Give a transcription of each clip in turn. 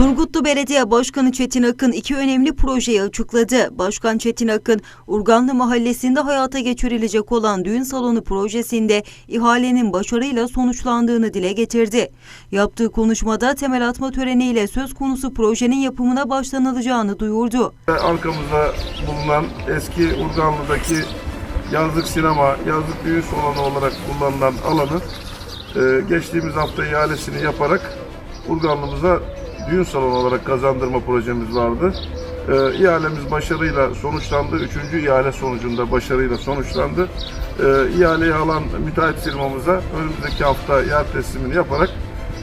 Turgutlu Belediye Başkanı Çetin Akın iki önemli projeyi açıkladı. Başkan Çetin Akın, Urganlı Mahallesi'nde hayata geçirilecek olan düğün salonu projesinde ihalenin başarıyla sonuçlandığını dile getirdi. Yaptığı konuşmada temel atma töreniyle söz konusu projenin yapımına başlanılacağını duyurdu. Arkamızda bulunan eski Urganlı'daki yazlık sinema, yazlık düğün salonu olarak kullanılan alanı e, geçtiğimiz hafta ihalesini yaparak Urganlı'mıza düğün salonu olarak kazandırma projemiz vardı. E, ihalemiz başarıyla sonuçlandı. Üçüncü ihale sonucunda başarıyla sonuçlandı. E, ihaleyi alan müteahhit firmamıza önümüzdeki hafta yer teslimini yaparak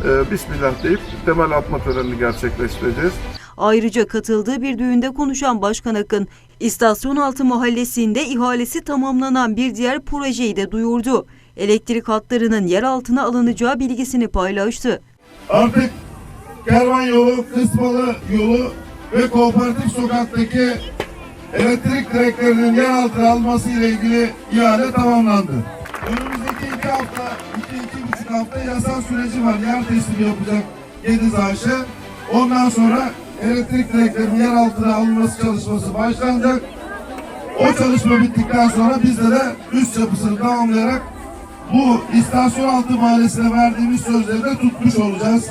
e, Bismillah deyip temel atma törenini gerçekleştireceğiz. Ayrıca katıldığı bir düğünde konuşan Başkan Akın, İstasyon Altı Mahallesi'nde ihalesi tamamlanan bir diğer projeyi de duyurdu. Elektrik hatlarının yer altına alınacağı bilgisini paylaştı. Artık kervan yolu, kısmalı yolu ve kooperatif sokaktaki elektrik direklerinin yer altına alması ile ilgili ihale tamamlandı. Önümüzdeki iki hafta, iki, iki buçuk hafta yasal süreci var. Yer teslimi yapacak Gediz Ayşe. Ondan sonra elektrik direklerinin yer altına alınması çalışması başlanacak. O çalışma bittikten sonra biz de, de üst yapısını tamamlayarak bu istasyon altı mahallesine verdiğimiz sözleri de tutmuş olacağız.